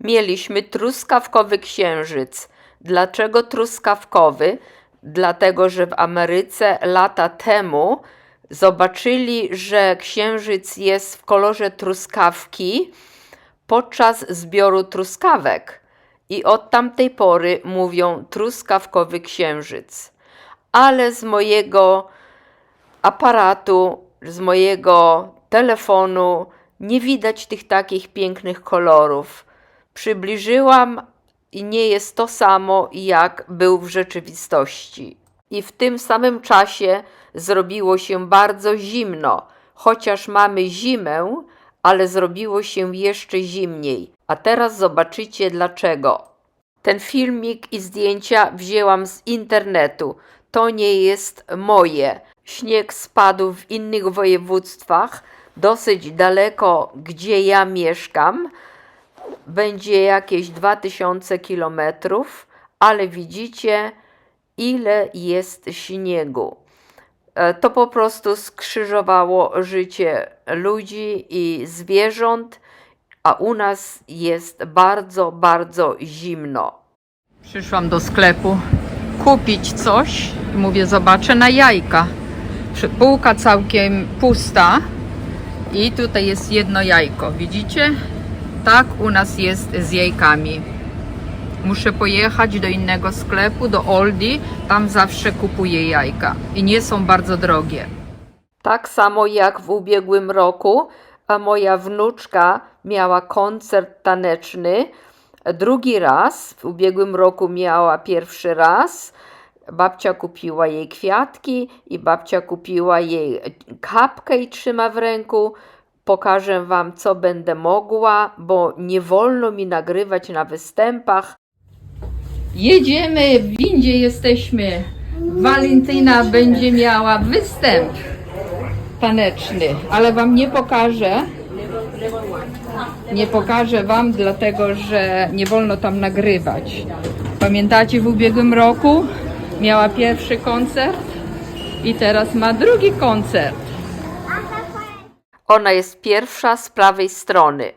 Mieliśmy truskawkowy księżyc. Dlaczego truskawkowy? Dlatego, że w Ameryce lata temu zobaczyli, że księżyc jest w kolorze truskawki podczas zbioru truskawek. I od tamtej pory mówią truskawkowy księżyc. Ale z mojego aparatu, z mojego telefonu nie widać tych takich pięknych kolorów. Przybliżyłam i nie jest to samo, jak był w rzeczywistości. I w tym samym czasie zrobiło się bardzo zimno. Chociaż mamy zimę, ale zrobiło się jeszcze zimniej. A teraz zobaczycie dlaczego. Ten filmik i zdjęcia wzięłam z internetu. To nie jest moje. Śnieg spadł w innych województwach, dosyć daleko, gdzie ja mieszkam. Będzie jakieś 2000 kilometrów, ale widzicie, ile jest śniegu. E, To po prostu skrzyżowało życie ludzi i zwierząt, a u nas jest bardzo, bardzo zimno. Przyszłam do sklepu kupić coś i mówię, zobaczę na jajka. Półka całkiem pusta i tutaj jest jedno jajko, widzicie? Tak u nas jest z jajkami. Muszę pojechać do innego sklepu, do Aldi, tam zawsze kupuję jajka i nie są bardzo drogie. Tak samo jak w ubiegłym roku, a moja wnuczka miała koncert taneczny. Drugi raz, w ubiegłym roku miała pierwszy raz. Babcia kupiła jej kwiatki i babcia kupiła jej kapkę i trzyma w ręku. Pokażę Wam, co będę mogła, bo nie wolno mi nagrywać na występach. Jedziemy, w windzie jesteśmy. Walentyna będzie miała występ taneczny, ale Wam nie pokażę. Nie pokażę Wam, dlatego że nie wolno tam nagrywać. Pamiętacie, w ubiegłym roku miała pierwszy koncert i teraz ma drugi koncert. Ona jest pierwsza z prawej strony.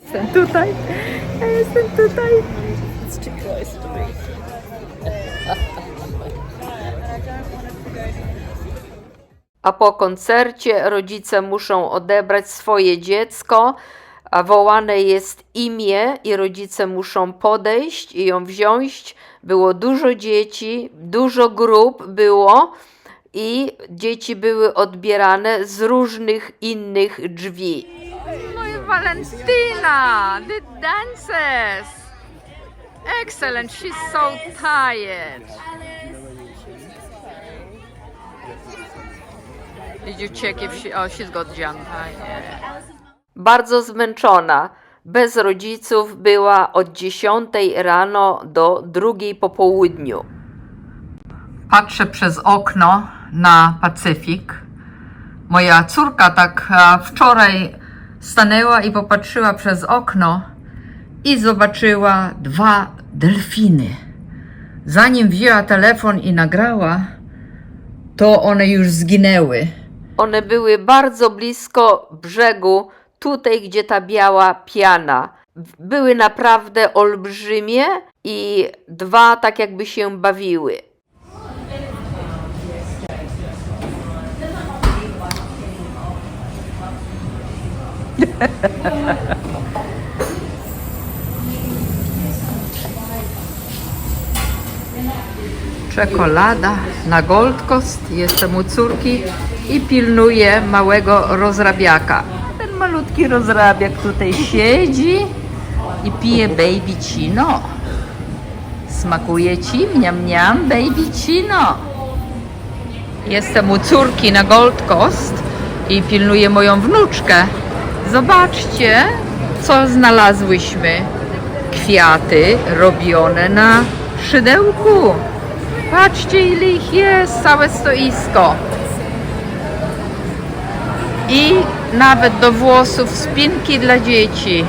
Jestem tutaj. Ja jestem tutaj. It's too close to me. A po koncercie rodzice muszą odebrać swoje dziecko, a wołane jest imię i rodzice muszą podejść i ją wziąć. Było dużo dzieci, dużo grup było i dzieci były odbierane z różnych innych drzwi. No i Valentina, the dances. Excellent, she's so tired. Did you check if she, oh, she's got jump. Bardzo zmęczona. Bez rodziców była od 10 rano do drugiej po południu. Patrzę przez okno na Pacyfik. Moja córka tak wczoraj stanęła i popatrzyła przez okno i zobaczyła dwa delfiny. Zanim wzięła telefon i nagrała, to one już zginęły. One były bardzo blisko brzegu, tutaj gdzie ta biała piana. Były naprawdę olbrzymie i dwa tak jakby się bawiły. Czekolada na Gold Coast. Jestem u córki i pilnuję małego rozrabiaka. Ten malutki rozrabiak tutaj siedzi i pije baby cino. Smakuje ci? Mniam, mniam, baby cino. Jestem u córki na Gold Coast i pilnuję moją wnuczkę. Zobaczcie, co znalazłyśmy. Kwiaty robione na szydełku. Patrzcie, ile ich jest, całe stoisko. I nawet do włosów spinki dla dzieci.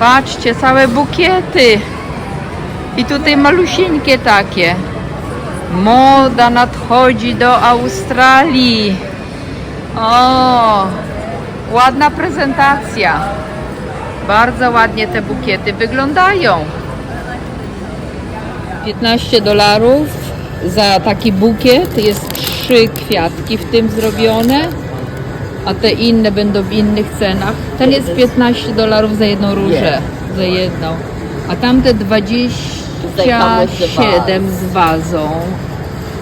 Patrzcie, całe bukiety. I tutaj malusieńkie takie. Moda nadchodzi do Australii. O, ładna prezentacja. Bardzo ładnie te bukiety wyglądają. 15 dolarów za taki bukiet. Jest trzy kwiatki w tym zrobione, a te inne będą w innych cenach. Ten jest 15 dolarów za jedną różę, za jedną. A tamte 27 z wazą,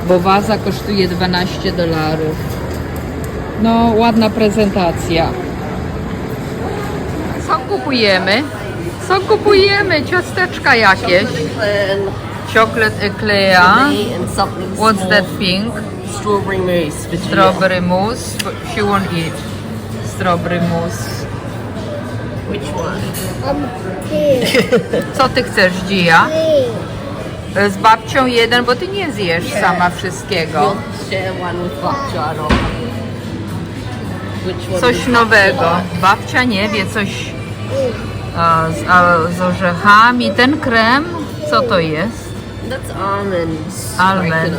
bo waza kosztuje 12 dolarów. No, ładna prezentacja. Co kupujemy? Co kupujemy? Ciasteczka jakieś. Chocolate eclair. What's that pink? Strawberry mousse. Strawberry mousse. She won't eat strawberry mousse. Which one? Two, Co ty chcesz, Gia? three. Z babcią jeden, bo ty nie zjesz sama wszystkiego. Share one with one? Coś nowego. Babcia nie wie, coś a, z, a, z orzechami. Ten krem, co to jest? That's almonds. Almond.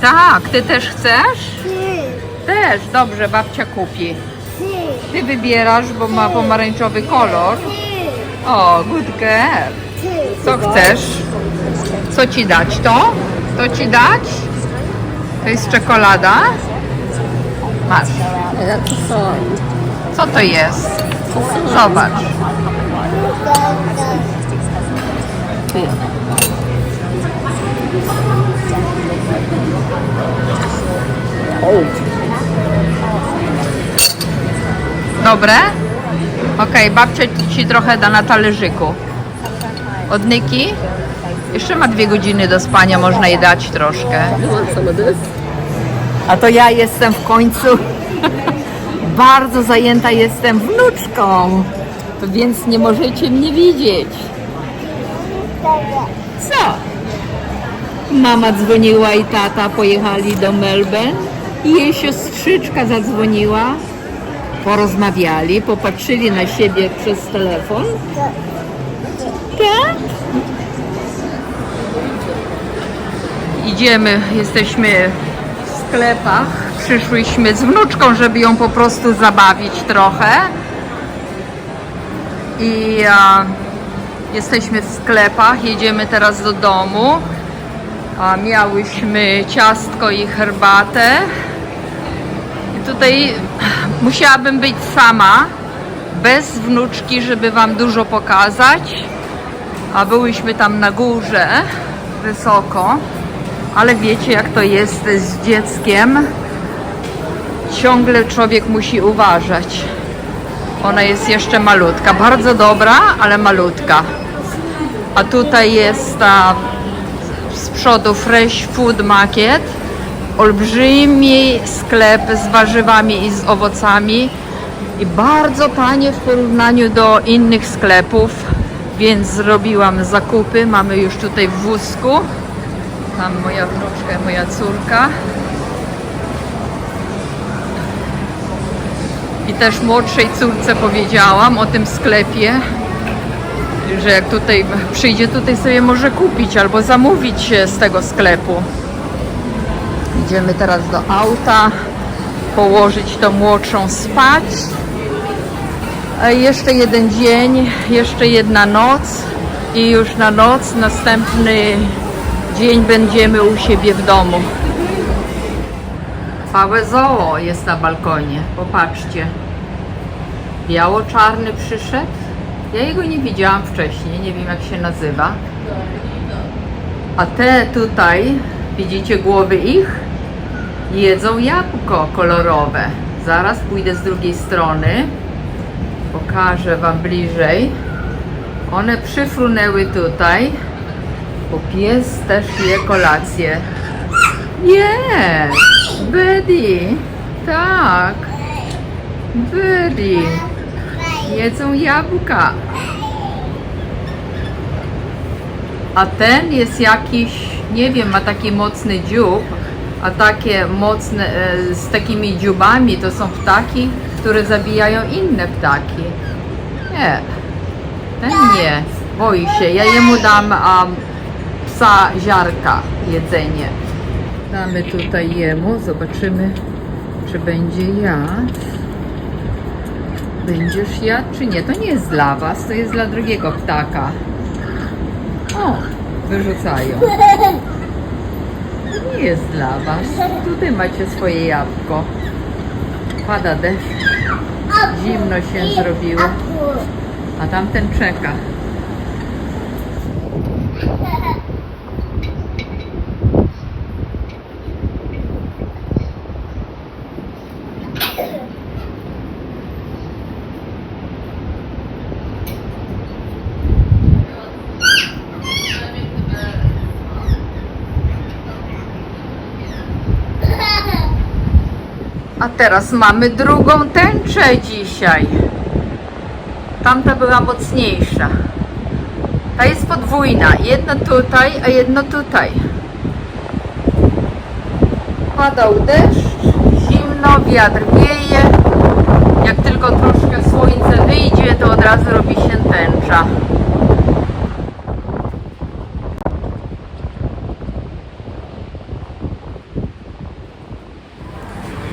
Tak, ty też chcesz? Też, dobrze, babcia kupi. Ty wybierasz, bo ma pomarańczowy kolor. O, good girl. Co chcesz? Co ci dać? To? To ci dać? To jest czekolada? Masz. Co to jest? Zobacz. Dobre? Okej, babcia ci trochę da na talerzyku. Od Nyki? Jeszcze ma dwie godziny do spania, można jej dać troszkę. A to ja jestem w końcu. Bardzo zajęta jestem wnuczką. Więc nie możecie mnie widzieć. Co? Mama dzwoniła i tata pojechali do Melbourne. I jej siostrzyczka zadzwoniła. Porozmawiali, popatrzyli na siebie przez telefon. Tak? Idziemy, jesteśmy sklepach. Przyszłyśmy z wnuczką, żeby ją po prostu zabawić trochę. I a, jesteśmy w sklepach, jedziemy teraz do domu. A, miałyśmy ciastko i herbatę. I tutaj musiałabym być sama, bez wnuczki, żeby Wam dużo pokazać. A byłyśmy tam na górze, wysoko. Ale wiecie, jak to jest z dzieckiem. Ciągle człowiek musi uważać. Ona jest jeszcze malutka. Bardzo dobra, ale malutka. A tutaj jest ta z przodu Fresh Food Market. Olbrzymi sklep z warzywami i z owocami. I bardzo tanie w porównaniu do innych sklepów. Więc zrobiłam zakupy. Mamy już tutaj w wózku. Tam moja wnuczka, moja córka. I też młodszej córce powiedziałam o tym sklepie, że jak tutaj przyjdzie, tutaj sobie może kupić albo zamówić z tego sklepu. Idziemy teraz do auta, położyć tą młodszą spać. Jeszcze jeden dzień, jeszcze jedna noc i już na noc następny dzień będziemy u siebie w domu. Małe zoo jest na balkonie, popatrzcie. Biało-czarny przyszedł. Ja jego nie widziałam wcześniej, nie wiem jak się nazywa. A te tutaj, widzicie głowy ich? Jedzą jabłko kolorowe. Zaraz pójdę z drugiej strony. Pokażę Wam bliżej. One przyfrunęły tutaj, bo pies też je kolację. Nie, Buddy, tak, Buddy, jedzą jabłka. A ten jest jakiś, nie wiem, ma taki mocny dziób, a takie mocne, e, z takimi dziubami to są ptaki, które zabijają inne ptaki. Nie, ten nie, boi się. Ja jemu dam a, psa ziarka jedzenie. Damy tutaj jemu, zobaczymy, czy będzie jadł. Będziesz jadł czy nie? To nie jest dla was, to jest dla drugiego ptaka. O, wyrzucają. To nie jest dla was. Tutaj macie swoje jabłko. Pada deszcz, zimno się zrobiło, a tamten czeka. A teraz mamy drugą tęczę dzisiaj. Tamta była mocniejsza. Ta jest podwójna. Jedno tutaj, a jedno tutaj. Padał deszcz, zimno, wiatr wieje. Jak tylko troszkę słońce wyjdzie, to od razu robi się tęcza.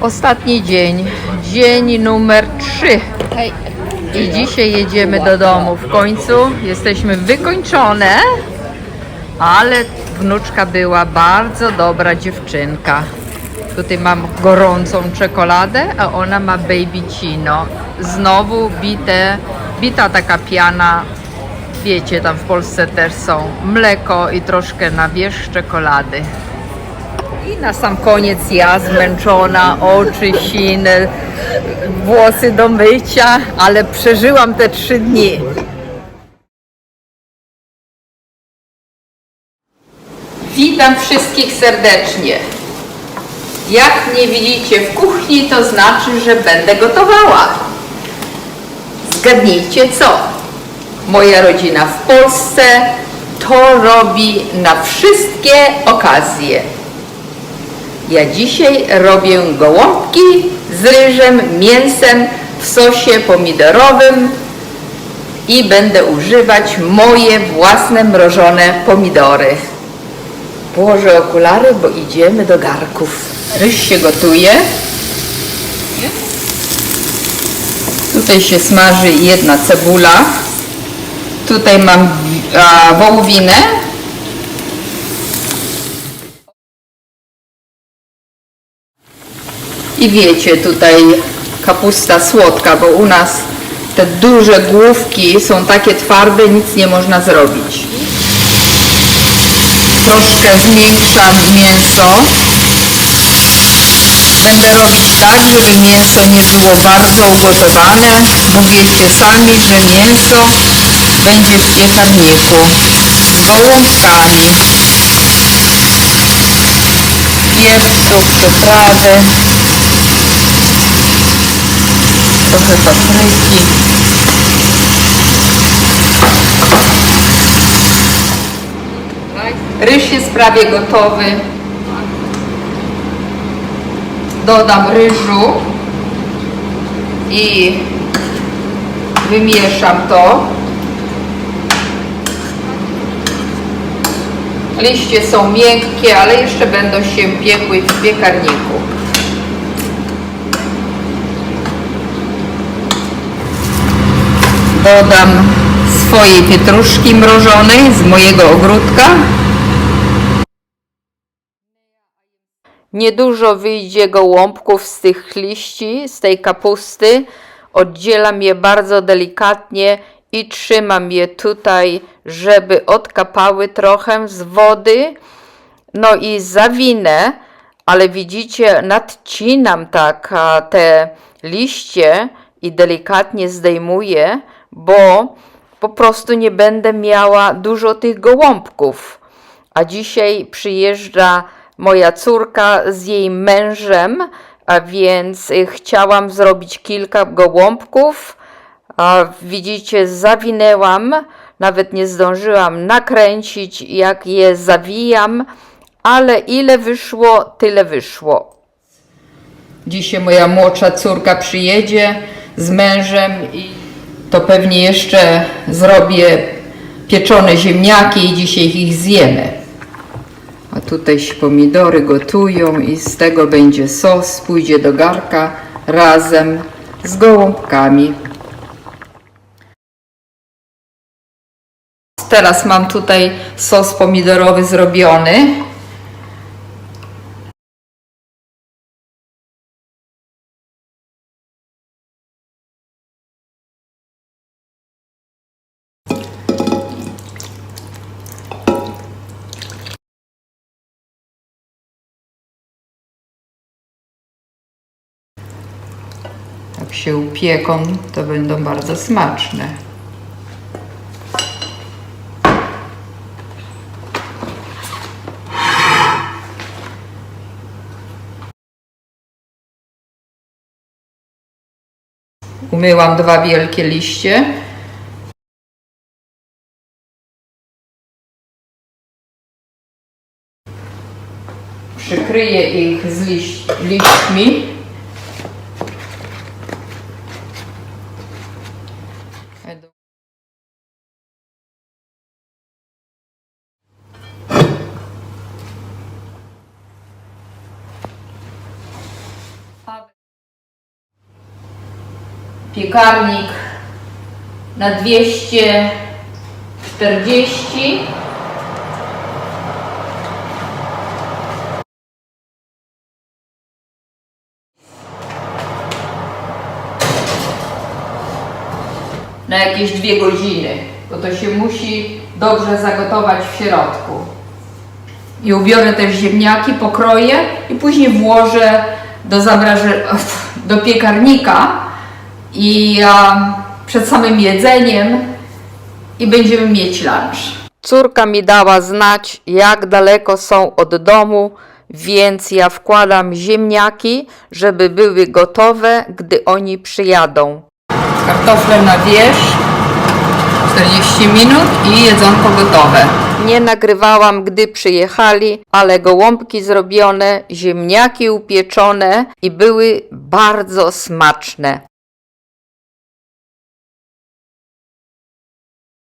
Ostatni dzień, dzień numer 3. Hej. I dzisiaj jedziemy do domu. W końcu jesteśmy wykończone, ale wnuczka była bardzo dobra dziewczynka. Tutaj mam gorącą czekoladę, a ona ma babycino. Znowu bite, bita taka piana. Wiecie, tam w Polsce też są mleko i troszkę na wierzch czekolady. I na sam koniec ja zmęczona, oczy sine, włosy do mycia, ale przeżyłam te trzy dni. Witam wszystkich serdecznie. Jak mnie widzicie w kuchni, to znaczy, że będę gotowała. Zgadnijcie co? Moja rodzina w Polsce to robi na wszystkie okazje. Ja dzisiaj robię gołąbki z ryżem, mięsem w sosie pomidorowym i będę używać moje własne mrożone pomidory. Położę okulary, bo idziemy do garków. Ryż się gotuje. Tutaj się smaży jedna cebula. Tutaj mam wołowinę I wiecie, tutaj kapusta słodka, bo u nas te duże główki są takie twarde, nic nie można zrobić. Troszkę zmiękczam mięso. Będę robić tak, żeby mięso nie było bardzo ugotowane, bo wiecie sami, że mięso będzie w piekarniku z gołąbkami. Pieprzu, przyprawy trochę papryki. Ryż jest prawie gotowy. Dodam ryżu i wymieszam to. Liście są miękkie, ale jeszcze będą się piekły w piekarniku. Dodam swojej pietruszki mrożonej z mojego ogródka. Niedużo wyjdzie gołąbków z tych liści, z tej kapusty. Oddzielam je bardzo delikatnie i trzymam je tutaj, żeby odkapały trochę z wody. No i zawinę, ale widzicie, nadcinam tak te liście i delikatnie zdejmuję, bo po prostu nie będę miała dużo tych gołąbków. A dzisiaj przyjeżdża moja córka z jej mężem, a więc y, chciałam zrobić kilka gołąbków. A widzicie, zawinęłam, nawet nie zdążyłam nakręcić, jak je zawijam, ale ile wyszło, tyle wyszło. Dzisiaj moja młodsza córka przyjedzie z mężem i to pewnie jeszcze zrobię pieczone ziemniaki i dzisiaj ich zjemy. A tutaj się pomidory gotują i z tego będzie sos, pójdzie do garka razem z gołąbkami. Teraz mam tutaj sos pomidorowy zrobiony. Się upieką, to będą bardzo smaczne. Umyłam dwa wielkie liście. Przykryję ich z liść, liśćmi. Piekarnik na 240 na jakieś dwie godziny, bo to się musi dobrze zagotować w środku. I ubiorę też ziemniaki, pokroję i później włożę do, zamraży... do piekarnika i a, przed samym jedzeniem i będziemy mieć lunch. Córka mi dała znać, jak daleko są od domu, więc ja wkładam ziemniaki, żeby były gotowe, gdy oni przyjadą. Kartofle na wierzch, 40 minut i jedzonko gotowe. Nie nagrywałam, gdy przyjechali, ale gołąbki zrobione, ziemniaki upieczone i były bardzo smaczne.